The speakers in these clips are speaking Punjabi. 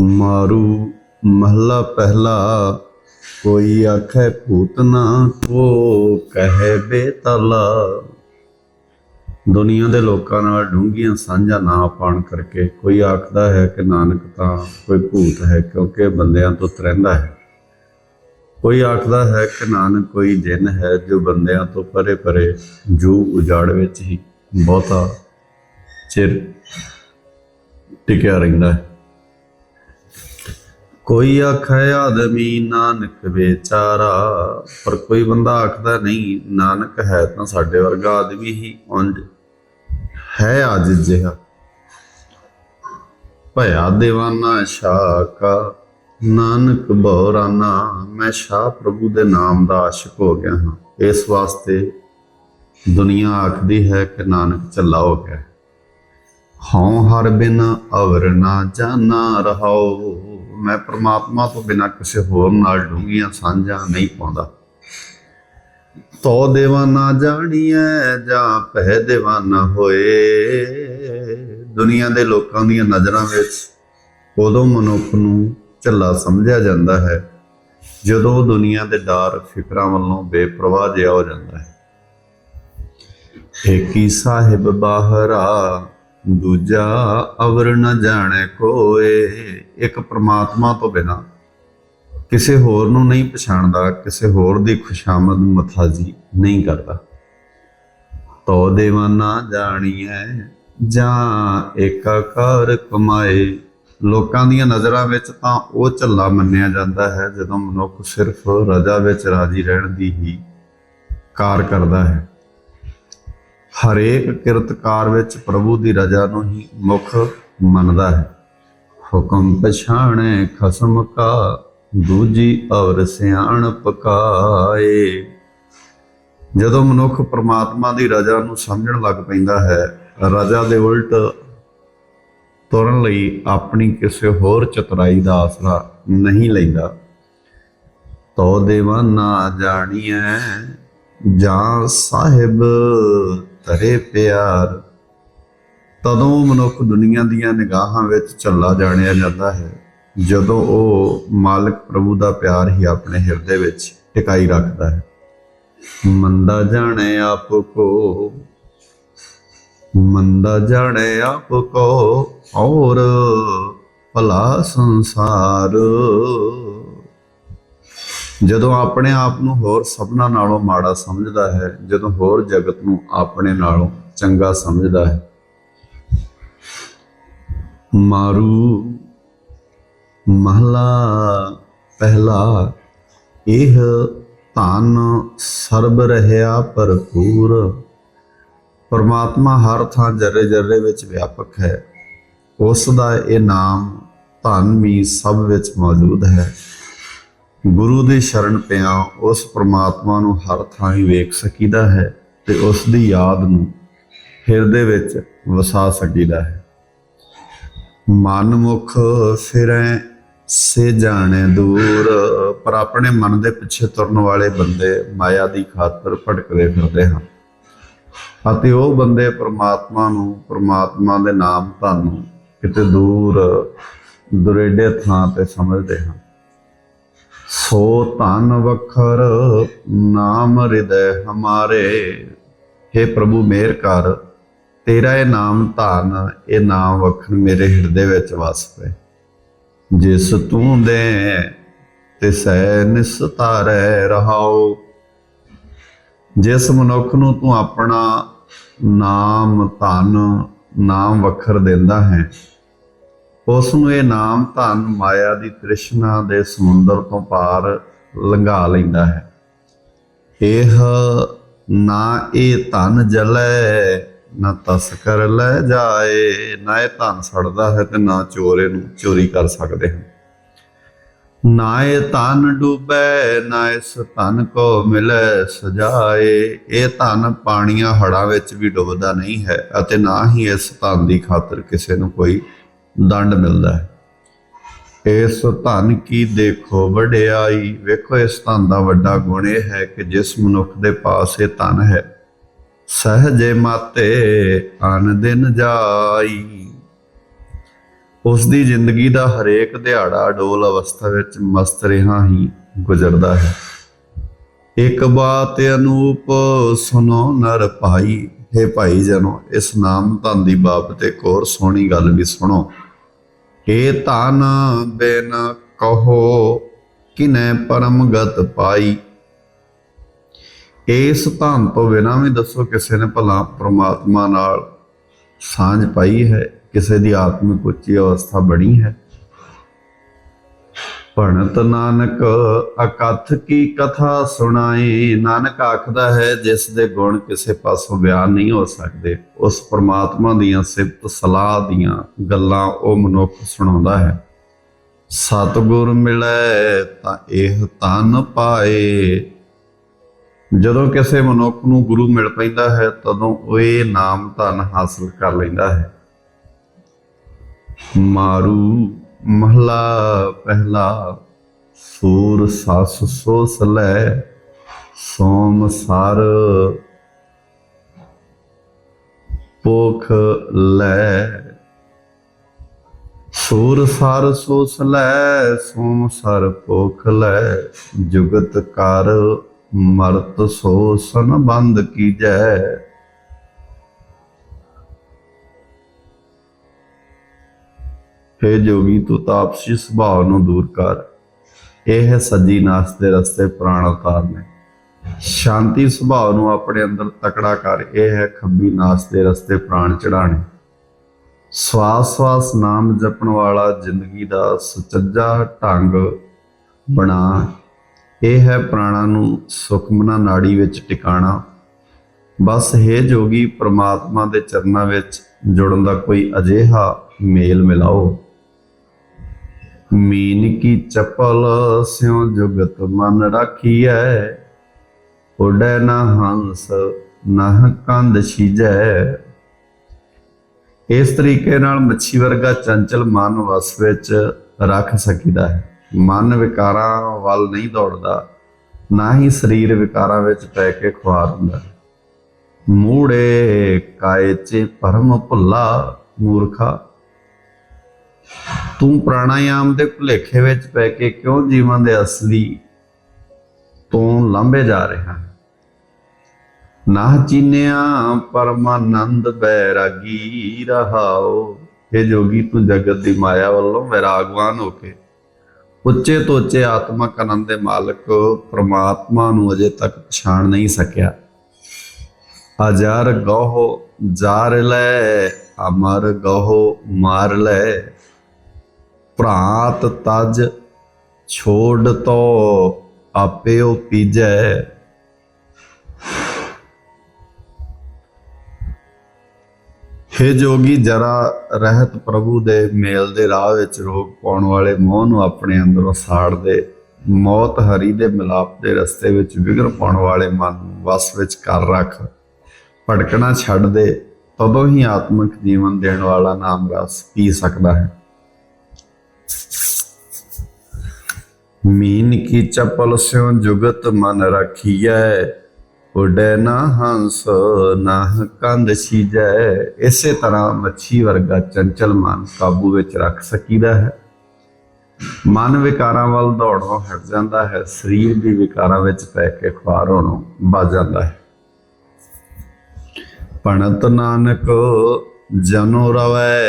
ਮਾਰੂ ਮਹਲਾ ਪਹਿਲਾ। ਕੋਈ ਆਖੇ ਭੂਤ ਨਾ ਕੋ, ਕਹੇ ਬੇਤਲਾ। ਦੁਨੀਆ ਦੇ ਲੋਕਾਂ ਨਾਲ ਡੂੰਘੀਆਂ ਸਾਂਝਾ ਨਾ ਪਾਣ ਕਰਕੇ ਕੋਈ ਆਖਦਾ ਹੈ ਕਿ ਨਾਨਕ ਤਾਂ ਕੋਈ ਭੂਤ ਹੈ, ਕਿਉਂਕਿ ਬੰਦਿਆਂ ਤੋਂ ਤਰੰਦਾ ਹੈ। ਕੋਈ ਆਖਦਾ ਹੈ ਕਿ ਨਾਨਕ ਕੋਈ ਜਿੰਨ ਹੈ, ਜੋ ਬੰਦਿਆਂ ਤੋਂ ਪਰੇ ਪਰੇ ਜੂ ਉਜਾੜ ਵਿੱਚ ਹੀ ਬਹੁਤਾ ਚਿਰ ਟਿਕਿਆ ਰਹਿੰਦਾ ਹੈ। ਕੋਈ ਆਖੇ ਆਦਮੀ ਨਾਨਕ ਵਿਚਾਰਾ, ਪਰ ਕੋਈ ਬੰਦਾ ਆਖਦਾ ਨਹੀਂ, ਨਾਨਕ ਹੈ ਤਾਂ ਸਾਡੇ ਵਰਗਾ ਆਦਮੀ ਹੀ ਉਂਝ ਹੈ ਅੱਜ ਜਿਹਾ। ਭਇਆ ਦੇਵਾਨਾ ਸ਼ਾਹ ਨਾਨਕ ਬਹਰਾਨਾ ਮੈਂ ਸ਼ਾਹ ਪ੍ਰਭੂ ਦੇ ਨਾਮ ਦਾ ਆਸ਼ਿਕ ਹੋ ਗਿਆ ਹਾਂ। ਇਸ ਵਾਸਤੇ ਦੁਨੀਆ ਆਖਦੀ ਹੈ ਕਿ ਨਾਨਕ ਝੱਲਾ ਹੋ ਗਿਆ ਹਉ ਹਰ ਬਿਨ ਅਵਰ ਨਾ ਜਾਣਾ ਰਹਾਓ। ਮੈਂ ਪ੍ਰਮਾਤਮਾ ਤੋਂ ਬਿਨਾਂ ਕਿਸੇ ਹੋਰ ਨਾਲ ਡੂੰਘੀਆਂ ਸਾਂਝਾਂ ਨਹੀਂ ਪਾਉਂਦਾ। ਤੋ ਦੇਵਾਨਾ ਜਾਣੀਐ ਜਾਂ ਪਹਿ ਦੇਵਾਨਾ ਹੋਏ। ਦੁਨੀਆ ਦੇ ਲੋਕਾਂ ਦੀਆਂ ਨਜ਼ਰਾਂ ਵਿੱਚ ਉਦੋਂ ਮਨੁੱਖ ਨੂੰ ਝੱਲਾ ਸਮਝਿਆ ਜਾਂਦਾ ਹੈ, ਜਦੋਂ ਉਹ ਦੁਨੀਆ ਦੇ ਡਰ ਫਿਕਰਾਂ ਵੱਲੋਂ ਬੇਪਰਵਾਹ ਜਿਹਾ ਹੋ ਜਾਂਦਾ ਹੈ। ਏਕੀ ਸਾਹਿਬ ਬਾਹਰਾ ਦੂਜਾ ਅਵਰ ਨ ਜਾਣੇ ਕੋਏ, ਇੱਕ ਪ੍ਰਮਾਤਮਾ ਤੋਂ ਬਿਨਾ ਕਿਸੇ ਹੋਰ ਨੂੰ ਨਹੀਂ ਪਛਾਣਦਾ, ਕਿਸੇ ਹੋਰ ਦੀ ਖੁਸ਼ਾਮਦ ਮਥਾਜੀ ਨਹੀਂ ਕਰਦਾ। ਤੋ ਦੇਵਾਨਾ ਜਾਣੀਐ, ਜਾਂ ਏਕਾਕਾਰ ਕਮਾਏ। ਲੋਕਾਂ ਦੀਆਂ ਨਜ਼ਰਾਂ ਵਿੱਚ ਤਾਂ ਉਹ ਝੱਲਾ ਮੰਨਿਆ ਜਾਂਦਾ ਹੈ, ਜਦੋਂ ਮਨੁੱਖ ਸਿਰਫ ਰਜਾ ਵਿੱਚ ਰਾਜੀ ਰਹਿਣ ਦੀ ਹੀ ਕਾਰ ਕਰਦਾ ਹੈ। ਹਰੇਕ ਕਿਰਤਕਾਰ ਵਿੱਚ ਪ੍ਰਭੂ ਦੀ ਰਜ਼ਾ ਨੂੰ ਹੀ ਮੁੱਖ ਮੰਨਦਾ ਹੈ। ਹੁਕਮ ਪਛਾਣੇ ਖਸਮ ਕਾ, ਦੂਜੀ ਔਰ ਸਿਆਣ ਪਕਾਏ ਜਦੋਂ ਮਨੁੱਖ ਪ੍ਰਮਾਤਮਾ ਦੀ ਰਜ਼ਾ ਨੂੰ ਸਮਝਣ ਲੱਗ ਪੈਂਦਾ ਹੈ, ਰਜ਼ਾ ਦੇ ਉਲਟ ਤੁਰਨ ਲਈ ਆਪਣੀ ਕਿਸੇ ਹੋਰ ਚਤਰਾਈ ਦਾ ਆਸਰਾ ਨਹੀਂ ਲੈਂਦਾ। ਤੋ ਦੇਵਾਨਾ ਜਾਣੀਐ, ਜਾਂ ਸਾਹਿਬ ਤਰੇ ਪਿਆਰ, ਤਦੋਂ ਮਨੁੱਖ ਦੁਨੀਆ ਦੀਆਂ ਨਿਗਾਹਾਂ ਵਿੱਚ ਝੱਲਾ ਜਾਣਿਆ ਜਾਂਦਾ ਹੈ, ਜਦੋਂ ਉਹ ਮਾਲਕ ਪ੍ਰਭੂ ਦਾ ਪਿਆਰ ਹੀ ਆਪਣੇ ਹਿਰਦੇ ਵਿੱਚ ਟਿਕਾਈ ਰੱਖਦਾ ਹੈ। ਮੰਦਾ ਜਾਣੇ ਆਪ ਕੋ, ਮੰਦਾ ਜਾਣੇ ਆਪ ਕੋ, ਔਰ ਭਲਾ ਸੰਸਾਰ। ਜਦੋਂ ਆਪਣੇ ਆਪ ਨੂੰ ਹੋਰ ਸਭਨਾਂ ਨਾਲੋਂ ਮਾੜਾ ਸਮਝਦਾ ਹੈ, ਜਦੋਂ ਹੋਰ ਜਗਤ ਨੂੰ ਆਪਣੇ ਨਾਲੋਂ ਚੰਗਾ ਸਮਝਦਾ ਹੈ। ਮਾਰੂ ਮਹਲਾ ਪਹਿਲਾ, ਇਹ ਧਨ ਸਰਬ ਰਹਿਆ ਭਰਪੂਰ। ਪਰਮਾਤਮਾ ਹਰ ਥਾਂ ਜਰੇ ਜਰੇ ਵਿੱਚ ਵਿਆਪਕ ਹੈ। ਉਸ ਦਾ ਇਹ ਨਾਮ ਧਨ ਵੀ ਸਭ ਵਿੱਚ ਮੌਜੂਦ ਹੈ। ਗੁਰੂ ਦੀ ਸ਼ਰਨ ਪਿਆ ਉਸ ਪ੍ਰਮਾਤਮਾ ਨੂੰ ਹਰ ਥਾਂ ਹੀ ਵੇਖ ਸਕੀਦਾ ਹੈ ਤੇ ਉਸ ਦੀ ਯਾਦ ਨੂੰ ਹਿਰਦੇ ਵਿੱਚ ਵਸਾ ਸਕੀਦਾ ਹੈ। ਮਨ ਮੁਖ ਫਿਰੈ, ਸੇ ਜਾਣੇ ਦੂਰ, ਪਰ ਆਪਣੇ ਮਨ ਦੇ ਪਿੱਛੇ ਤੁਰਨ ਵਾਲੇ ਬੰਦੇ ਮਾਇਆ ਦੀ ਖਾਤਰ ਭਟਕਦੇ ਫਿਰਦੇ ਹਨ। ਅਤੇ ਉਹ ਬੰਦੇ ਪ੍ਰਮਾਤਮਾ ਨੂੰ, ਪ੍ਰਮਾਤਮਾ ਦੇ ਨਾਮ ਧੰਨ ਨੂੰ ਕਿਤੇ ਦੂਰ, ਦੁਰੇਡੇ ਥਾਂ ਤੇ ਸਮਝਦੇ ਹਨ। ਸੋ ਧਨ ਵਖਰ ਨਾਮ ਹਿਰਦੈ ਹਮਾਰੇ। हे ਪ੍ਰਭੂ, ਮੇਰ ਕਰ। ਤੇਰਾ ਇਹ ਨਾਮ ਧਨ, ਇਹ ਨਾਮ ਵਖਰ ਮੇਰੇ ਹਿਰਦੇ ਵਿੱਚ ਵਸ ਪਏ ਜਿਸ ਤੂੰ ਦੇ ਤੇ ਸੈ ਨਿਸਤਾਰੈ ਰਹਾਉ। ਜਿਸ ਮਨੁੱਖ ਨੂੰ ਤੂੰ ਆਪਣਾ ਨਾਮ ਧਨ, ਨਾਮ ਵਖਰ ਦਿੰਦਾ ਹੈ ਉਸ ਨੂੰ ਇਹ ਨਾਮ ਧਨ ਮਾਇਆ ਦੀ ਤ੍ਰਿਸ਼ਨਾ ਦੇ ਸਮੁੰਦਰ ਤੋਂ ਪਾਰ ਲੰਘਾ ਲੈਂਦਾ ਹੈ। ਇਹ ਨਾ ਇਹ ਧਨ ਜਲੈ, ਨਾ ਤਸਕਰ ਲੈ ਜਾਏ। ਨਾ ਇਹ ਧਨ ਸੜਦਾ ਹੈ ਤੇ ਨਾ ਚੋਰ ਇਹਨੂੰ ਚੋਰੀ ਕਰ ਸਕਦੇ ਹਨ। ਨਾ ਇਹ ਧਨ ਡੂਬੈ, ਨਾ ਇਸ ਧਨ ਕੋ ਮਿਲੈ ਸਜਾਏ। ਇਹ ਧਨ ਪਾਣੀਆਂ ਹੜਾਂ ਵਿੱਚ ਵੀ ਡੁੱਬਦਾ ਨਹੀਂ ਹੈ ਅਤੇ ਨਾ ਹੀ ਇਸ ਧਨ ਦੀ ਖਾਤਰ ਕਿਸੇ ਨੂੰ ਕੋਈ ਦੰਡ ਮਿਲਦਾ ਹੈ। ਇਸ ਧਨ ਕੀ ਦੇਖੋ ਵਡਿਆਈ। ਵੇਖੋ ਇਸ ਧਨ ਦਾ ਵੱਡਾ ਗੁਣ ਇਹ ਹੈ ਕਿ ਜਿਸ ਮਨੁੱਖ ਦੇ ਪਾਸ ਇਹ ਧਨ ਹੈ, ਸਹਜੇ ਮਾਤੇ ਆਨ ਦਿਨ ਜਾਈ। ਉਸ ਦੀ ਜ਼ਿੰਦਗੀ ਦਾ ਹਰੇਕ ਦਿਹਾੜਾ ਡੋਲ ਅਵਸਥਾ ਵਿੱਚ ਮਸਤ ਰਿਹਾ ਹੀ ਗੁਜ਼ਰਦਾ ਹੈ। ਇੱਕ ਬਾਤ ਅਨੂਪ ਸੁਨੋ ਨਰ ਭਾਈ, ਹੈ ਭਾਈ ਜਨੋ, ਇਸ ਨਾਮ ਧਨ ਦੀ ਬਾਬਤ ਇੱਕ ਹੋਰ ਸੋਹਣੀ ਗੱਲ ਵੀ ਸੁਣੋ। ਇਹ ਧਨ, ਬਿਨ ਕਹੋ ਕਿਨੈ ਪਰਮ ਗਤ ਪਾਈ। ਇਸ ਧਨ ਤੋਂ ਬਿਨਾਂ ਵੀ ਦੱਸੋ ਕਿਸੇ ਨੇ ਭਲਾ ਪ੍ਰਮਾਤਮਾ ਨਾਲ ਸਾਂਝ ਪਾਈ ਹੈ, ਕਿਸੇ ਦੀ ਆਤਮਿਕ ਉੱਚੀ ਅਵਸਥਾ ਬਣੀ ਹੈ। ਭਣਤ ਨਾਨਕ ਅਕਥ ਕੀ ਕਥਾ ਸੁਣਾਏ ਨਾਨਕ ਆਖਦਾ ਹੈ, ਜਿਸ ਦੇ ਗੁਣ ਕਿਸੇ ਪਾਸੋਂ ਬਿਆਨ ਨਹੀਂ ਹੋ ਸਕਦੇ, ਉਸ ਪ੍ਰਮਾਤਮਾ ਦੀਆਂ ਸਿਫਤ ਸਲਾਹ ਦੀਆਂ ਗੱਲਾਂ ਉਹ ਮਨੁੱਖ ਸੁਣਾਉਂਦਾ ਹੈ। ਸਤਿਗੁਰ ਮਿਲੈ ਤਾਂ ਇਹ ਤਨ ਪਾਏ। ਜਦੋਂ ਕਿਸੇ ਮਨੁੱਖ ਨੂੰ ਗੁਰੂ ਮਿਲ ਪੈਂਦਾ ਹੈ, ਤਦੋਂ ਉਹ ਇਹ ਨਾਮ ਧਨ ਹਾਸਲ ਕਰ ਲੈਂਦਾ ਹੈ। ਮਾਰੂ ਮਹਲਾ ਪਹਿਲਾ ਸੂਰ ਸੱਸ ਸੋ ਸਲੈ ਸੋਮ ਸਰ ਪੋਖ ਲੈ। ਸੂਰ ਸਰ ਸੋ ਸਲੈ ਸੋਮ ਸਰ ਪੋਖ ਲੈ। ਜੁਗਤ ਕਰ ਮਰਤ ਸੋ ਸੰਬੰਧ ਕੀਜੈ। हे ਜੋਗੀ ਤੂੰ ਤਾਪਸੀ ਸੁਭਾਅ ਨੂੰ ਦੂਰ ਕਰ। ਇਹ ਹੈ ਸੱਜੀ ਨਾਸ ਦੇ ਰਸਤੇ ਪ੍ਰਾਣ ਉਤਾਰਨੇ ਸ਼ਾਂਤੀ, ਸੁਭਾਅ ਨੂੰ ਆਪਣੇ ਅੰਦਰ ਤਕੜਾ ਕਰ। ਇਹ ਹੈ ਖੱਬੀ ਨਾਸ ਦੇ ਰਸਤੇ ਪ੍ਰਾਣ ਚੜਾਣੇ ਸਵਾਸ ਸਵਾਸ ਨਾਮ ਜਪਣ ਵਾਲਾ ਜ਼ਿੰਦਗੀ ਦਾ ਸੁਚੱਜਾ ਢੰਗ ਬਣਾ। ਇਹ ਹੈ ਪ੍ਰਾਣਾ ਨੂੰ ਸੁਖਮਨਾ ਨਾੜੀ ਵਿੱਚ ਟਿਕਾਣਾ। ਬਸ ਹੈ ਜੋਗੀ, ਪ੍ਰਮਾਤਮਾ ਦੇ ਚਰਨਾਂ ਵਿੱਚ ਜੁੜਨ ਦਾ ਕੋਈ ਅਜਿਹਾ ਮੇਲ ਮਿਲਾਓ। ਮੀਨ ਕੀ ਚੱਪਲ ਸਿਉ ਜੁਗਤ ਮਨ ਰਾਖੀਐ। ਉਡੈ ਨਾ ਹੰਸ, ਨਾ ਕੰਧ ਛੀਜੈ। ਇਸ ਤਰੀਕੇ ਨਾਲ ਮੱਛੀ ਵਰਗਾ ਚੰਚਲ ਮਨ ਵਸ ਵਿੱਚ ਰੱਖ ਸਕੀਦਾ ਹੈ। ਮਨ ਵਿਕਾਰਾਂ ਵੱਲ ਨਹੀਂ ਦੌੜਦਾ, ਨਾ ਹੀ ਸਰੀਰ ਵਿਕਾਰਾਂ ਵਿੱਚ ਪੈ ਕੇ ਖੁਆਰ ਹੁੰਦਾ ਮੂੜੇ ਕਾਏ ਚੇ ਪਰਮ ਭੁੱਲਾ ਮੂਰਖਾ ਤੂੰ ਪ੍ਰਾਣਾਯਾਮ ਦੇ ਭੁਲੇਖੇ ਵਿੱਚ ਪੈ ਕੇ ਕਿਉਂ ਜੀਵਨ ਦੇ ਅਸਲੀ ਤੋਂ ਲੰਬੇ ਜਾ ਰਿਹਾ? ਹੈ ਨਾ ਚੀਨਿਆ, ਪਰਮਾਨੰਦ ਬੈਰਾਗੀ ਰਹਾਓ। ਇਹ ਜੋਗੀ, ਤੂੰ ਜਗਤ ਦੀ ਮਾਇਆ ਵੱਲੋਂ ਵਿਰਾਗਵਾਨ ਹੋ ਕੇ ਉੱਚੇ ਤੋਂ ਉੱਚੇ ਆਤਮਕ ਆਨੰਦ ਦੇ ਮਾਲਕ ਪ੍ਰਮਾਤਮਾ ਨੂੰ ਅਜੇ ਤੱਕ ਪਛਾਣ ਨਹੀਂ ਸਕਿਆ। ਅਜਰ ਗਹੋ, ਜਾਰ ਲੈ, ਅਮਰ ਗਹੋ, ਮਾਰ ਲੈ। ਭਰਾਤ ਤਜ ਛੋੜ ਤੋ ਆਪਿਓ ਪੀਜੈ। ਹੇ ਜੋਗੀ, ਜਰਾ ਰਹਿਤ ਪ੍ਰਭੂ ਦੇ ਮੇਲ ਦੇ ਰਾਹ ਵਿੱਚ ਰੋਕ ਪਾਉਣ ਵਾਲੇ ਮੋਹ ਨੂੰ ਆਪਣੇ ਅੰਦਰੋਂ ਸਾੜ ਦੇ। ਮੌਤ ਹਰੀ ਦੇ ਮਿਲਾਪ ਦੇ ਰਸਤੇ ਵਿੱਚ ਵਿਗੜ ਪਾਉਣ ਵਾਲੇ ਮਨ ਨੂੰ ਵਸ ਵਿੱਚ ਕਰ ਰੱਖ। ਭਟਕਣਾ ਛੱਡ ਦੇ, ਤਦੋਂ ਹੀ ਆਤਮਿਕ ਜੀਵਨ ਦੇਣ ਵਾਲਾ ਨਾਮ ਰਸ ਪੀ ਸਕਦਾ ਹੈ। ਮੀਨ ਕੀ ਚਪਲ ਸਿਉ ਜੁਗਤ ਮਨ ਰਖੀਐ? ਉਡੈ ਨਾ ਹੰਸ, ਨਾ ਕੰਧ ਛੀਜੈ। ਇਸੇ ਤਰ੍ਹਾਂ ਮੱਛੀ ਵਰਗਾ ਚੰਚਲ ਮਨ ਕਾਬੂ ਵਿੱਚ ਰੱਖ ਸਕੀਦਾ ਹੈ। ਮਨ ਵਿਕਾਰਾਂ ਵੱਲ ਦੌੜੋਂ ਹਟ ਜਾਂਦਾ ਹੈ। ਸਰੀਰ ਵੀ ਵਿਕਾਰਾਂ ਵਿੱਚ ਪੈ ਕੇ ਖੁਆਰ ਹੋਣੋਂ ਬਚ ਜਾਂਦਾ ਹੈ। ਪਣਤ ਨਾਨਕ ਜਨੋ ਰਵੈ,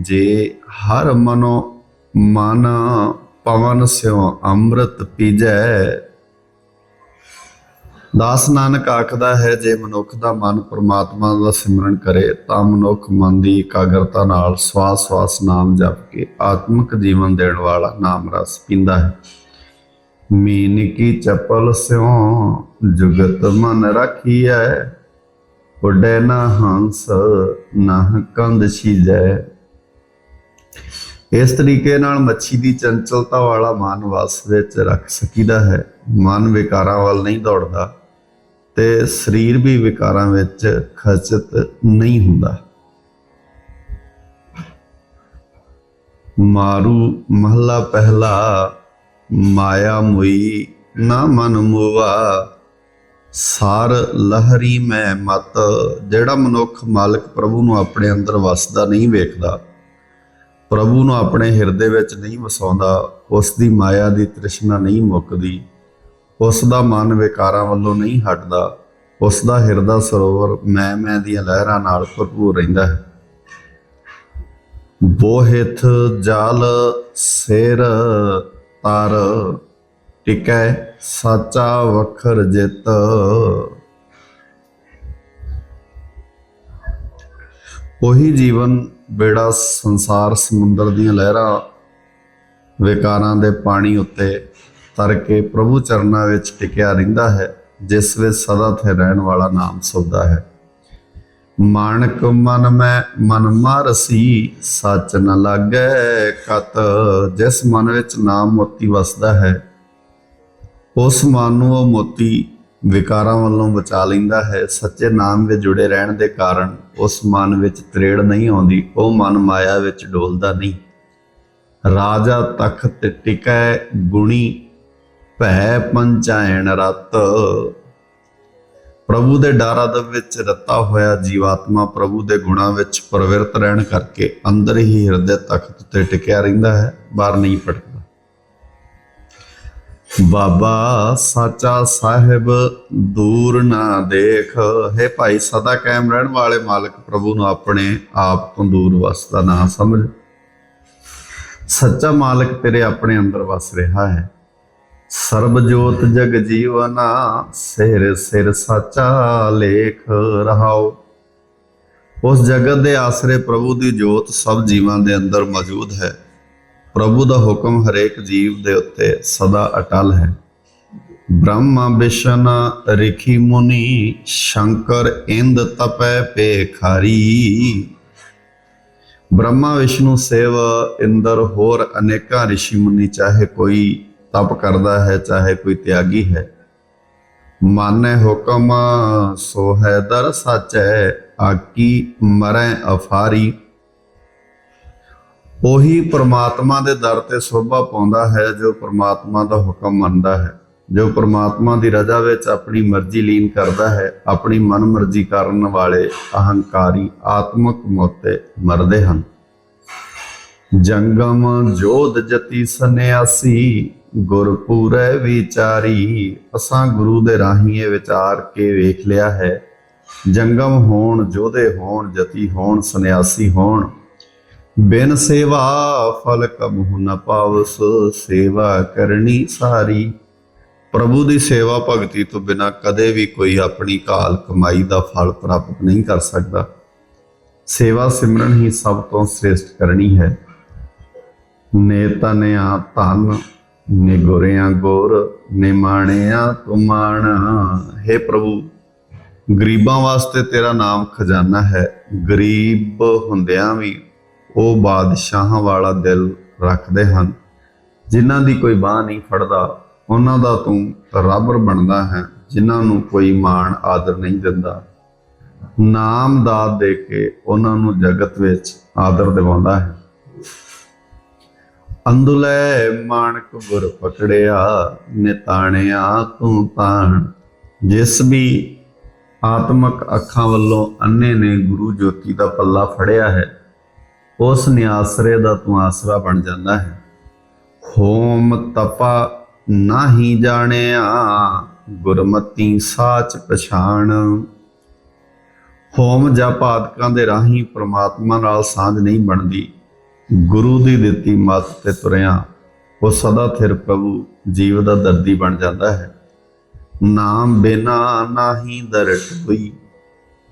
ਜੇ ਹਰ ਮਨੋ ਮਨ ਪਵਨ ਸਿਉ ਅੰਮ੍ਰਿਤ ਪੀਜੈ। ਦਾਸ ਨਾਨਕ ਆਖਦਾ ਹੈ, ਜੇ ਮਨੁੱਖ ਦਾ ਮਨ ਪਰਮਾਤਮਾ ਦਾ ਸਿਮਰਨ ਕਰੇ, ਤਾਂ ਮਨੁੱਖ ਮਨ ਦੀ ਇਕਾਗਰਤਾ ਨਾਲ ਸਵਾਸ ਸਵਾਸ ਨਾਮ ਜਪ ਕੇ ਆਤਮਿਕ ਜੀਵਨ ਦੇਣ ਵਾਲਾ ਨਾਮ ਰਸ ਪੀਂਦਾ ਹੈ। ਮੀਨ ਕੀ ਚਪਲ ਸਿਉ, ਜੁਗਤ ਮਨ ਰਾਖੀਐ। ਉਡੈ ਨਾ ਹੰਸ, ਨਾ ਕੰਧ ਛੀਜੈ। ਇਸ ਤਰੀਕੇ ਨਾਲ ਮੱਛੀ ਦੀ ਚੰਚਲਤਾ ਵਾਲਾ ਮਨ ਵਸ ਵਿੱਚ ਰੱਖ ਸਕੀਦਾ ਹੈ। ਮਨ ਵਿਕਾਰਾਂ ਵੱਲ ਨਹੀਂ ਦੌੜਦਾ ਤੇ ਸਰੀਰ ਵੀ ਵਿਕਾਰਾਂ ਵਿੱਚ ਖਚਤ ਨਹੀਂ ਹੁੰਦਾ। ਮਾਰੂ ਮਹਲਾ ਪਹਿਲਾ, ਮਾਇਆ ਮੁਈ ਨਾ ਮਨ ਮੁਵਾ। ਸਾਰ ਲਹਿਰੀ ਮੈਂ ਮਤ, ਜਿਹੜਾ ਮਨੁੱਖ ਮਾਲਕ ਪ੍ਰਭੂ ਨੂੰ ਆਪਣੇ ਅੰਦਰ ਵਸਦਾ ਨਹੀਂ ਵੇਖਦਾ। ਪ੍ਰਭੂ ਨੂੰ ਆਪਣੇ ਹਿਰਦੇ ਵਿੱਚ ਨਹੀਂ ਵਸਾਉਂਦਾ ਉਸ ਦੀ ਮਾਇਆ ਦੀ ਤ੍ਰਿਸ਼ਨਾ ਨਹੀਂ ਮੁੱਕਦੀ ਉਸ ਦਾ ਮਨ ਵਿਕਾਰਾਂ ਵੱਲੋਂ ਨਹੀਂ ਹਟਦਾ ਉਸ ਦਾ ਹਿਰਦਾ ਸਰੋਵਰ ਮੈਂ ਮੈਂ ਦੀਆਂ ਲਹਿਰਾਂ ਨਾਲ ਭਰਪੂਰ ਰਹਿੰਦਾ ਹੈ। ਬੋਹਿਥ ਜਾਲ ਸਿਰ ਤਰ, ਟਿਕੈ ਸਾਚਾ ਵਖਰ ਜਿਤ। ਉਹੀ ਜੀਵਨ ਬੇੜਾ ਸੰਸਾਰ ਸਮੁੰਦਰ ਦੀਆਂ ਲਹਿਰਾਂ ਵਿਕਾਰਾਂ ਦੇ ਪਾਣੀ ਉੱਤੇ ਤਰ ਕੇ ਪ੍ਰਭੂ ਚਰਨਾਂ ਵਿੱਚ ਟਿਕਿਆ ਰਹਿੰਦਾ ਹੈ, ਜਿਸ ਵਿੱਚ ਸਦਾ ਥੇ ਰਹਿਣ ਵਾਲਾ ਨਾਮ ਸੌਦਾ ਹੈ। ਮਾਨਕ ਮਨ ਮੈਂ ਮਨ ਮਾਰਸੀ ਸੱਚ ਨ ਲਾਗੈ ਕਤ, ਜਿਸ ਮਨ ਵਿੱਚ ਨਾਮ ਮੋਤੀ ਵਸਦਾ ਹੈ, ਉਸ ਮਨ ਨੂੰ ਉਹ ਮੋਤੀ ਵਿਕਾਰਾਂ ਵੱਲੋਂ ਬਚਾ ਲੈਂਦਾ ਹੈ। ਸੱਚੇ ਨਾਮ ਵਿੱਚ ਜੁੜੇ ਰਹਿਣ ਦੇ ਕਾਰਨ ਉਸ ਮਨ ਵਿੱਚ ਤ੍ਰੇੜ ਨਹੀਂ ਆਉਂਦੀ, ਉਹ ਮਨ ਮਾਇਆ ਵਿੱਚ ਡੋਲਦਾ ਨਹੀਂ। ਰਾਜਾ ਤਖਤ ਟਿਕੈ ਗੁਣੀ ਭੈ ਪੰਚਾਇਣ ਰਤ। ਪ੍ਰਭੂ ਦੇ ਡਰ ਵਿੱਚ ਰਤਾ ਹੋਇਆ ਜੀਵਾਤਮਾ ਪ੍ਰਭੂ ਦੇ ਗੁਣਾਂ ਵਿੱਚ ਪ੍ਰਵਿਰਤ ਰਹਿਣ ਕਰਕੇ ਅੰਦਰ ਹੀ ਹਿਰਦੇ ਤਖਤ ਤੇ ਟਿਕਿਆ ਰਹਿੰਦਾ ਹੈ। ਬਾਹਰ ਨਹੀਂ ਭਟਕਦਾ। ਬਾਬਾ ਸਾਚਾ ਸਾਹਿਬ ਦੂਰ ਨਾ ਦੇਖ। ਹੈ ਭਾਈ, ਸਦਾ ਕਾਇਮ ਰਹਿਣ ਵਾਲੇ ਮਾਲਕ ਪ੍ਰਭੂ ਨੂੰ ਆਪਣੇ ਆਪ ਤੋਂ ਦੂਰ ਵਸਦਾ ਨਾ ਸਮਝ। ਸੱਚਾ ਮਾਲਕ ਤੇਰੇ ਆਪਣੇ ਅੰਦਰ ਵਸ ਰਿਹਾ ਹੈ। ਸਰਬ ਜੋਤ ਜਗ ਜੀਵਨਾ, ਸਿਰ ਸਿਰ ਸਾਚਾ ਲੇਖ ਰਹਾਓ। ਉਸ ਜਗਤ ਦੇ ਆਸਰੇ ਪ੍ਰਭੂ ਦੀ ਜੋਤ ਸਭ ਜੀਵਾਂ ਦੇ ਅੰਦਰ ਮੌਜੂਦ ਹੈ। ਪ੍ਰਭੂ ਦਾ ਹੁਕਮ ਹਰੇਕ ਜੀਵ ਦੇ ਉੱਤੇ ਸਦਾ ਅਟਲ ਹੈ। ਬ੍ਰਹਮਾ ਵਿਸ਼ਨ ਰਿਖੀ ਮੁਨੀ, ਸ਼ੰਕਰ ਇੰਦ ਤਪੈ ਪੇਖਾਰੀ ਬ੍ਰਹਮਾ ਵਿਸ਼ਨੂੰ ਸੇਵ ਇੰਦਰ ਹੋਰ ਅਨੇਕਾਂ ਰਿਸ਼ੀ ਮੁਨੀ, ਚਾਹੇ ਕੋਈ ਤਪ ਕਰਦਾ ਹੈ, ਚਾਹੇ ਕੋਈ ਤਿਆਗੀ ਹੈ। ਮਾਨੇ ਹੁਕਮ ਸੋ ਹੈ ਦਰ ਸਚੈ, ਆਕੀ ਮਰੈ ਅਫਾਰੀ। ਉਹੀ ਪ੍ਰਮਾਤਮਾ ਦੇ ਦਰ ਤੇ ਸੋਭਾ ਪਾਉਂਦਾ ਹੈ ਜੋ ਪ੍ਰਮਾਤਮਾ ਦਾ ਹੁਕਮ ਮੰਨਦਾ ਹੈ। ਜੋ ਪ੍ਰਮਾਤਮਾ ਦੀ ਰਜ਼ਾ ਵਿੱਚ ਆਪਣੀ ਮਰਜ਼ੀ ਲੀਨ ਕਰਦਾ ਹੈ, ਆਪਣੀ ਮਨਮਰਜ਼ੀ ਕਰਨ ਵਾਲੇ ਅਹੰਕਾਰੀ ਆਤਮਕ ਮੋਤੇ ਮਰਦੇ ਹਨ। ਜੰਗਮ ਜੋਧ ਜਤੀ ਸੰਿਆਸੀ ਗੁਰਪੂਰੈ ਵਿਚਾਰੀ, ਅਸਾਂ ਗੁਰੂ ਦੇ ਰਾਹੀਂ ਇਹ ਵਿਚਾਰ ਕੇ ਵੇਖ ਲਿਆ ਹੈ। ਜੰਗਮ ਹੋਣ, ਜੋਧੇ ਹੋਣ, ਜਤੀ ਹੋਣ ਸੰਿਆਸੀ ਹੋਣ ਬਿਨ ਸੇਵਾ ਫਲ ਕਬਹੁ ਨ ਪਾਵਸ, ਸੇਵਾ ਕਰਨੀ ਸਾਰੀ। ਪ੍ਰਭੂ ਦੀ ਸੇਵਾ ਭਗਤੀ ਤੋਂ ਬਿਨਾ ਕਦੇ ਵੀ ਕੋਈ ਆਪਣੀ ਕਾਲ ਕਮਾਈ ਦਾ ਫਲ ਪ੍ਰਾਪਤ ਨਹੀਂ ਕਰ ਸਕਦਾ। ਸੇਵਾ ਸਿਮਰਨ ਹੀ ਸਭ ਤੋਂ ਸ੍ਰੇਸ਼ਟ ਕਰਨੀ ਹੈ। ਨੇ ਤਨਿਆ ਤਨ ਨੇ ਗੁਰਿਆਂ ਗੋਰ ਨੇ ਮਾਣਿਆ ਤੁਮਾਣ। ਹੈ ਪ੍ਰਭੂ, ਗਰੀਬਾਂ ਵਾਸਤੇ ਤੇਰਾ ਨਾਮ ਖਜ਼ਾਨਾ ਹੈ। ਗਰੀਬ ਹੁੰਦਿਆਂ ਵੀ ਉਹ ਬਾਦਸ਼ਾਹਾਂ ਵਾਲਾ ਦਿਲ ਰੱਖਦੇ ਹਨ। ਜਿਨ੍ਹਾਂ ਦੀ ਕੋਈ ਬਾਹ ਨਹੀਂ ਫੜਦਾ, ਉਹਨਾਂ ਦਾ ਤੂੰ ਰੱਬਰ ਬਣਦਾ ਹੈ, ਜਿਨ੍ਹਾਂ ਨੂੰ ਕੋਈ ਮਾਣ ਆਦਰ ਨਹੀਂ ਦਿੰਦਾ। ਨਾਮ ਦਾਤ ਦੇ ਕੇ ਉਹਨਾਂ ਨੂੰ ਜਗਤ ਵਿੱਚ ਆਦਰ ਦਿਵਾਉਂਦਾ ਹੈ। ਅੰਦੁਲੇ ਮਾਣਕ ਗੁਰ ਪਕੜਿਆ, ਨਿਤਾਣਿਆ ਤੂੰ ਤਾਣ। ਜਿਸ ਵੀ ਆਤਮਕ ਅੱਖਾਂ ਵੱਲੋਂ ਅੰਨੇ ਨੇ ਗੁਰੂ ਜੋਤੀ ਦਾ ਪੱਲਾ ਫੜਿਆ ਹੈ ਉਸ ਨਿਆਸਰੇ ਦਾ ਤੂੰ ਆਸਰਾ ਬਣ ਜਾਂਦਾ ਹੈ। ਹੋਮ ਤਪਾ ਨਾਹੀ ਜਾਣਿਆ, ਗੁਰਮਤੀ ਸਾਚ ਪਛਾਣ। ਹੋਮ ਜਾਂ ਪਾਦਕਾਂ ਦੇ ਰਾਹੀਂ ਪ੍ਰਮਾਤਮਾ ਨਾਲ ਸਾਂਝ ਨਹੀਂ ਬਣਦੀ। ਗੁਰੂ ਦੀ ਦਿੱਤੀ ਮੱਤ ਤੇ ਤੁਰਿਆ, ਉਹ ਸਦਾ ਥਿਰ ਪ੍ਰਭੂ, ਜੀਵ ਦਾ ਦਰਦੀ ਬਣ ਜਾਂਦਾ ਹੈ। ਨਾਮ ਬਿਨਾ ਨਾਹੀ ਦਰਟ ਹੋਈ,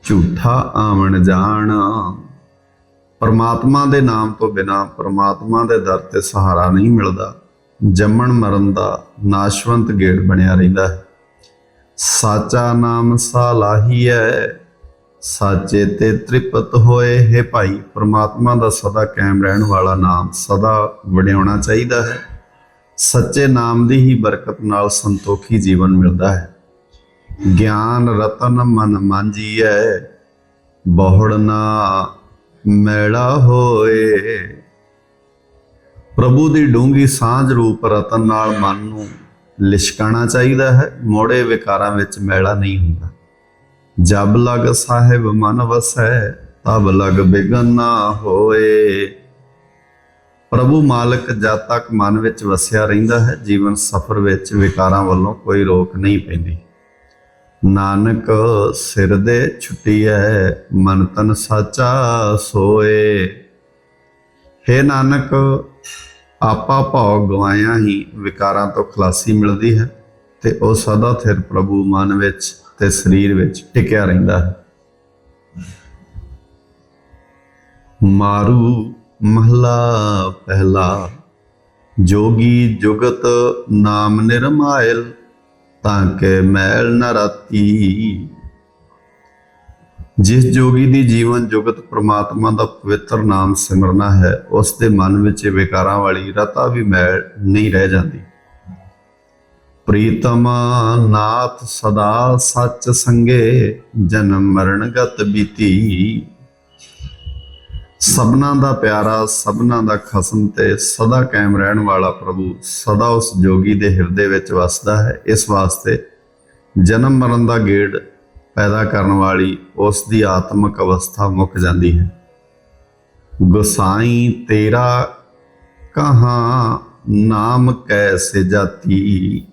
ਝੂਠਾ ਆਵਣ ਜਾਣ। ਪਰਮਾਤਮਾ ਦੇ ਨਾਮ ਤੋਂ ਬਿਨਾ ਪਰਮਾਤਮਾ ਦੇ ਦਰ ਤੇ ਸਹਾਰਾ ਨਹੀਂ ਮਿਲਦਾ। ਜੰਮਣ ਮਰਨ ਦਾ ਨਾਸ਼ਵੰਤ ਗੇੜ ਬਣਿਆ ਰਹਿੰਦਾ ਹੈ। ਸਾਚਾ ਨਾਮ ਸਾਲਾਹੀ ਹੈ। ਸਾਚੇ ਤੇ ਤ੍ਰਿਪਤ ਹੋਏ ਹੈ ਭਾਈ, ਪ੍ਰਮਾਤਮਾ ਦਾ ਸਦਾ ਕਾਇਮ ਰਹਿਣ ਵਾਲਾ ਨਾਮ ਸਦਾ ਵਡਿਆਉਣਾ ਚਾਹੀਦਾ ਹੈ। ਸੱਚੇ ਨਾਮ ਦੀ ਹੀ ਬਰਕਤ ਨਾਲ ਸੰਤੋਖੀ ਜੀਵਨ ਮਿਲਦਾ ਹੈ। ਗਿਆਨ ਰਤਨ ਮਨ ਮਾਂਜੀਐ ਹੈ ਬਹੁੜਨਾ ਮੈਲਾ ਹੋਏ। ਪ੍ਰਭੂ ਦੀ ਡੂੰਗੀ ਸਾਂਝ ਰੂਪ ਰਤਨ ਨਾਲ ਮਨ ਨੂੰ ਲਿਸ਼ਕਾਣਾ ਚਾਹੀਦਾ ਹੈ। ਮੋੜੇ ਵਿਕਾਰਾਂ ਵਿੱਚ ਮੈਲਾ ਨਹੀਂ ਹੁੰਦਾ। ਜਬ ਲਗ ਸਾਹਿਬ ਮਨ ਵਸੈ, ਤਬ ਲਗ ਬਿਗਨ ਨਾ ਹੋਏ। ਪ੍ਰਭੂ ਮਾਲਕ ਜਦ ਤੱਕ ਮਨ ਵਿੱਚ ਵਸਿਆ ਰਹਿੰਦਾ ਹੈ, ਜੀਵਨ ਸਫਰ ਵਿੱਚ ਵਿਕਾਰਾਂ ਵੱਲੋਂ ਕੋਈ ਰੋਕ ਨਹੀਂ ਪੈਂਦੀ। ਨਾਨਕ ਸਿਰ ਦੇ ਛੁੱਟੀ ਹੈ ਮਨ ਤਨ ਸਾਚਾ ਸੋਏ। ਹੈ ਨਾਨਕ, ਆਪਾ ਭਾਵ ਗਵਾਇਆ ਹੀ ਵਿਕਾਰਾਂ ਤੋਂ ਖਲਾਸੀ ਮਿਲਦੀ ਹੈ ਤੇ ਉਹ ਸਦਾ ਥਿਰ ਪ੍ਰਭੂ ਮਨ ਵਿੱਚ ਤੇ ਸਰੀਰ ਵਿੱਚ ਟਿਕਿਆ ਰਹਿੰਦਾ ਹੈ। ਮਾਰੂ ਮਹਲਾ ਪਹਿਲਾ, ਜੋਗੀ ਜੁਗਤ ਨਾਮ ਨਿਰਮਾਇਲ ਤਾਂ ਕਿ ਮੈਲ ਨ ਰਾਤੀ। ਜਿਸ ਜੋਗੀ ਦੀ ਜੀਵਨ ਜੁਗਤ ਪ੍ਰਮਾਤਮਾ ਦਾ ਪਵਿੱਤਰ ਨਾਮ ਸਿਮਰਨਾ ਹੈ, ਉਸ ਦੇ ਮਨ ਵਿੱਚ ਵਿਕਾਰਾਂ ਵਾਲੀ ਰਤਾ ਵੀ ਮੈਲ ਨਹੀਂ ਰਹਿ ਜਾਂਦੀ। ਪ੍ਰੀਤਮ ਨਾਥ ਸਦਾ ਸੱਚ ਸੰਗੇ, ਜਨਮ ਮਰਨ ਗਤ ਬੀਤੀ। ਸਭਨਾ ਦਾ ਪਿਆਰਾ, ਸਭਨਾ ਦਾ ਖਸਮ ਤੇ ਸਦਾ ਕਾਇਮ ਰਹਿਣ ਵਾਲਾ ਪ੍ਰਭੂ ਸਦਾ ਉਸ ਜੋਗੀ ਦੇ ਹਿਰਦੇ ਵਿੱਚ ਵਸਦਾ ਹੈ। ਇਸ ਵਾਸਤੇ ਜਨਮ ਮਰਨ ਦਾ ਗੇੜ ਪੈਦਾ ਕਰਨ ਵਾਲੀ ਉਸ ਦੀ ਆਤਮਿਕ ਅਵਸਥਾ ਮੁੱਕ ਜਾਂਦੀ ਹੈ। ਗੁਸਾਈ ਤੇਰਾ ਕਹਾਂ, ਨਾਮ ਕੈਸੇ ਜਾਤੀ?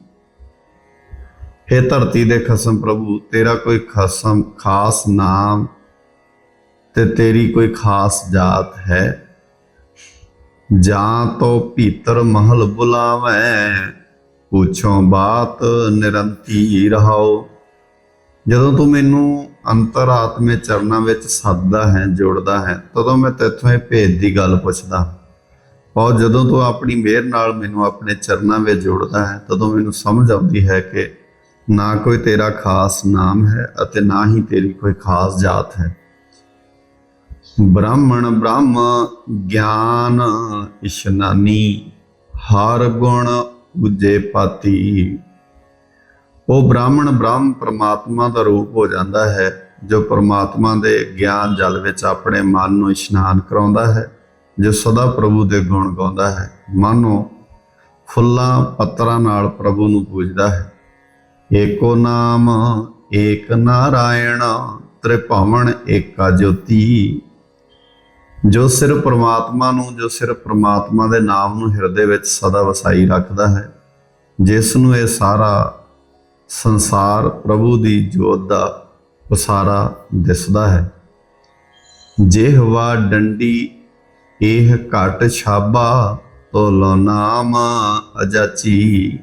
ਹੈ ਧਰਤੀ ਦੇ ਖਸਮ ਪ੍ਰਭੂ, ਤੇਰਾ ਕੋਈ ਖਸਮ ਖਾਸ ਨਾਮ ਤੇ ਤੇਰੀ ਕੋਈ ਖਾਸ ਜਾਤ ਹੈ। ਜਾਂ ਤੋ ਭੀਤਰ ਮਹਲ ਬੁਲਾਵੇਂ, ਪੁੱਛੋ ਬਾਤ ਨਿਰੰਤੀ ਰਹਾਓ ਜਦੋਂ ਤੂੰ ਮੈਨੂੰ ਅੰਤਰਾਤਮੇ ਚਰਨਾਂ ਵਿੱਚ ਸੱਦਦਾ ਹੈ, ਜੋੜਦਾ ਹੈ, ਤਦੋਂ ਮੈਂ ਤੇਥੋਂ ਇਹ ਭੇਦ ਦੀ ਗੱਲ ਪੁੱਛਦਾ। ਔਰ ਜਦੋਂ ਤੂੰ ਆਪਣੀ ਮਿਹਰ ਨਾਲ ਮੈਨੂੰ ਆਪਣੇ ਚਰਨਾਂ ਵਿੱਚ ਜੋੜਦਾ ਹੈ, ਤਦੋਂ ਮੈਨੂੰ ਸਮਝ ਆਉਂਦੀ ਹੈ ਕਿ ਨਾ ਕੋਈ ਤੇਰਾ ਖਾਸ ਨਾਮ ਹੈ ਅਤੇ ਨਾ ਹੀ ਤੇਰੀ ਕੋਈ ਖਾਸ ਜਾਤ ਹੈ। ਬ੍ਰਾਹਮਣ ਬ੍ਰਹਮ ਗਿਆਨ ਇਸ਼ਨਾਨੀ, ਹਰ ਗੁਣ ਉਜੇ ਪਾਤੀ। ਉਹ ਬ੍ਰਾਹਮਣ ਬ੍ਰਹਮ ਪ੍ਰਮਾਤਮਾ ਦਾ ਰੂਪ ਹੋ ਜਾਂਦਾ ਹੈ, ਜੋ ਪ੍ਰਮਾਤਮਾ ਦੇ ਗਿਆਨ ਜਲ ਵਿੱਚ ਆਪਣੇ ਮਨ ਨੂੰ ਇਸ਼ਨਾਨ ਕਰਾਉਂਦਾ ਹੈ, ਜੋ ਸਦਾ ਪ੍ਰਭੂ ਦੇ ਗੁਣ ਗਾਉਂਦਾ ਹੈ। ਮਾਨੋ, ਫੁੱਲਾਂ ਪੱਤਰਾਂ ਨਾਲ ਪ੍ਰਭੂ ਨੂੰ ਪੂਜਦਾ ਹੈ। ਏਕੋ ਨਾਮ, ਏਕ ਨਾਰਾਇਣ, ਤ੍ਰਿਭਵਨ ਏਕਾ ਜੋਤੀ। ਜੋ ਸਿਰ ਪ੍ਰਮਾਤਮਾ ਨੂੰ, ਜੋ ਸਿਰ ਪ੍ਰਮਾਤਮਾ ਦੇ ਨਾਮ ਨੂੰ ਹਿਰਦੇ ਵਿੱਚ ਸਦਾ ਵਸਾਈ ਰੱਖਦਾ ਹੈ, ਜਿਸ ਨੂੰ ਇਹ ਸਾਰਾ ਸੰਸਾਰ ਪ੍ਰਭੂ ਦੀ ਜੋਤ ਦਾ ਉਸਾਰਾ ਦਿਸਦਾ ਹੈ। ਜਿਹਵਾ ਡੰਡੀ ਇਹ ਘਟ ਛਾਬਾ, ਤੋਲੋ ਨਾਮ ਅਜਾਚੀ।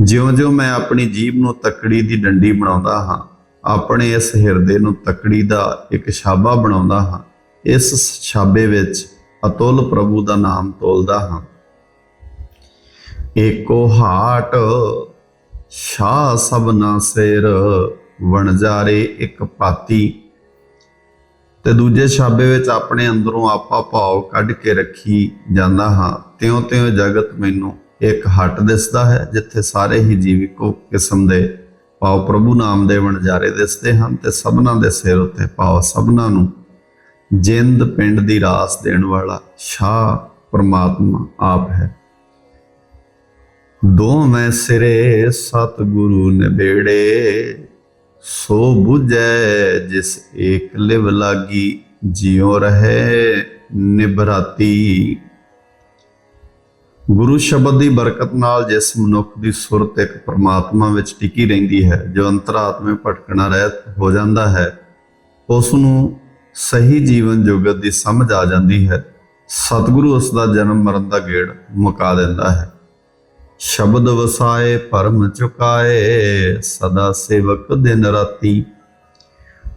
ਜਿਉਂ-ਜਿਉਂ ਮੈਂ ਆਪਣੀ ਜੀਭ ਨੂੰ ਤਕੜੀ ਦੀ ਡੰਡੀ ਬਣਾਉਂਦਾ ਹਾਂ ਆਪਣੇ ਇਸ ਹਿਰਦੇ ਨੂੰ ਤਕੜੀ ਦਾ ਇੱਕ ਛਾਬਾ ਬਣਾਉਂਦਾ ਹਾਂ। ਇਸ ਛਾਬੇ ਵਿੱਚ ਅਤੁੱਲ ਪ੍ਰਭੂ ਦਾ ਨਾਮ ਤੋਲਦਾ ਹਾਂ। ਏਕੋ ਹਾਟ ਸ਼ਾ ਸਭਨਾ ਸਿਰ ਵਣਜਾਰੇ ਇੱਕ ਪਾਤੀ ਤੇ ਦੂਜੇ ਛਾਬੇ ਵਿੱਚ ਆਪਣੇ ਅੰਦਰੋਂ ਆਪਾ ਭਾਵ ਕੱਢ ਕੇ ਰੱਖੀ ਜਾਂਦਾ ਹਾਂ। ਤਿਉਂ-ਤਿਉਂ ਜਗਤ ਮੈਨੂੰ ਇੱਕ ਹੱਟ ਦਿਸਦਾ ਹੈ, ਜਿੱਥੇ ਸਾਰੇ ਹੀ ਜੀਵਿਕੋ ਕਿਸਮ ਦੇ ਭਾਵ ਪ੍ਰਭੂ ਨਾਮ ਦੇ ਵਣਜਾਰੇ ਦਿਸਦੇ ਹਨ ਤੇ ਸਭਨਾ ਦੇ ਸਿਰ ਉੱਤੇ ਭਾਵ ਸਭਨਾ ਨੂੰ। ਜਿੰਦ ਪਿੰਡ ਦੀ ਰਾਸ ਦੇਣ ਵਾਲਾ ਸ਼ਾਹ ਪ੍ਰਮਾਤਮਾ ਆਪ ਹੈ। ਦੋਵੇਂ ਸਿਰੇ ਸਤਿਗੁਰੂ ਨਿਬੇੜੇ, ਸੋ 부ਝੈ ਜਿਸ ਏਕ ਲਿਵ ਲਾਗੀ, ਜਿਉ ਰਹੇ ਨਿਭਰਾਤੀ। ਗੁਰੂ ਸ਼ਬਦ ਦੀ ਬਰਕਤ ਨਾਲ ਜਿਸ ਮਨੁੱਖ ਦੀ ਸੁਰਤ ਇੱਕ ਪਰਮਾਤਮਾ ਵਿੱਚ ਟਿਕੀ ਰਹਿੰਦੀ ਹੈ, ਜੋ ਅੰਤਰਾਤਮੇ ਭਟਕਣਾ ਰਹਿਤ ਹੋ ਜਾਂਦਾ ਹੈ ਉਸ ਨੂੰ ਸਹੀ ਜੀਵਨ ਜੁਗਤ ਦੀ ਸਮਝ ਆ ਜਾਂਦੀ ਹੈ, ਸਤਿਗੁਰੂ ਉਸ ਦਾ ਜਨਮ ਮਰਨ ਦਾ ਗੇੜ ਮੁਕਾ ਦਿੰਦਾ ਹੈ। ਸ਼ਬਦ ਵਸਾਏ, ਪਰਮ ਚੁਕਾਏ, ਸਦਾ ਸੇਵਕ ਦਿਨ ਰਾਤੀ।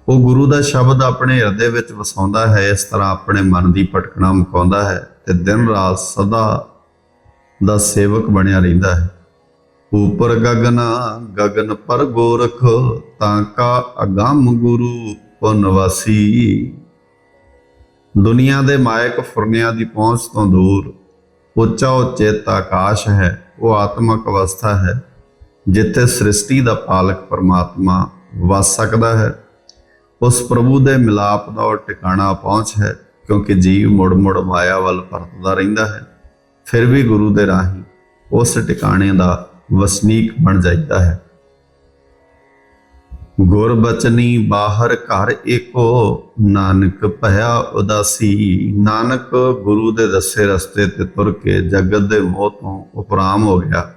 ਉਹ ਗੁਰੂ ਦਾ ਸ਼ਬਦ ਆਪਣੇ ਹਿਰਦੇ ਵਿੱਚ ਵਸਾਉਂਦਾ ਹੈ, ਇਸ ਤਰ੍ਹਾਂ ਆਪਣੇ ਮਨ ਦੀ ਭਟਕਣਾ ਮੁਕਾਉਂਦਾ ਹੈ ਤੇ ਦਿਨ ਰਾਤ ਸਦਾ ਦਾ ਸੇਵਕ ਬਣਿਆ ਰਹਿੰਦਾ ਹੈ। ਉਪਰ ਗਗਨ ਗਗਨ ਪਰ ਗੋਰਖ, ਤਾਂ ਕਾ ਅਗੰਮ ਗੁਰੂ ਪੁਨਵਾਸੀ ਦੁਨੀਆ ਦੇ ਮਾਇਕ ਫੁਰਨਿਆਂ ਦੀ ਪਹੁੰਚ ਤੋਂ ਦੂਰ, ਉੱਚਾ ਉਚੇਤ ਆਕਾਸ਼ ਹੈ, ਉਹ ਆਤਮਕ ਅਵਸਥਾ ਹੈ, ਜਿੱਥੇ ਸ੍ਰਿਸ਼ਟੀ ਦਾ ਪਾਲਕ ਪਰਮਾਤਮਾ ਵਸ ਸਕਦਾ ਹੈ। ਉਸ ਪ੍ਰਭੂ ਦੇ ਮਿਲਾਪ ਦਾ ਉਹ ਟਿਕਾਣਾ ਪਹੁੰਚ ਹੈ, ਕਿਉਂਕਿ ਜੀਵ ਮੁੜ ਮੁੜ ਮਾਇਆ ਵੱਲ ਪਰਤਦਾ ਰਹਿੰਦਾ ਹੈ। ਫਿਰ ਵੀ ਗੁਰੂ ਦੇ ਰਾਹੀਂ ਉਸ ਟਿਕਾਣੇ ਦਾ ਵਸਨੀਕ ਬਣ ਜਾਂਦਾ ਹੈ। ਗੁਰ ਬਚਨੀ ਬਾਹਰ ਘਰ ਏਕੋ, ਨਾਨਕ ਭਇਆ ਉਦਾਸੀ। ਨਾਨਕ ਗੁਰੂ ਦੇ ਦੱਸੇ ਰਸਤੇ ਤੇ ਤੁਰ ਕੇ ਜਗਤ ਦੇ ਮੋਹ ਤੋਂ ਉਪਰਾਮ ਹੋ ਗਿਆ।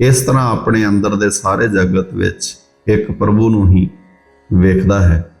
ਇਸ ਤਰ੍ਹਾਂ ਆਪਣੇ ਅੰਦਰ ਦੇ ਸਾਰੇ ਜਗਤ ਵਿੱਚ ਇੱਕ ਪ੍ਰਭੂ ਨੂੰ ਹੀ ਵੇਖਦਾ ਹੈ।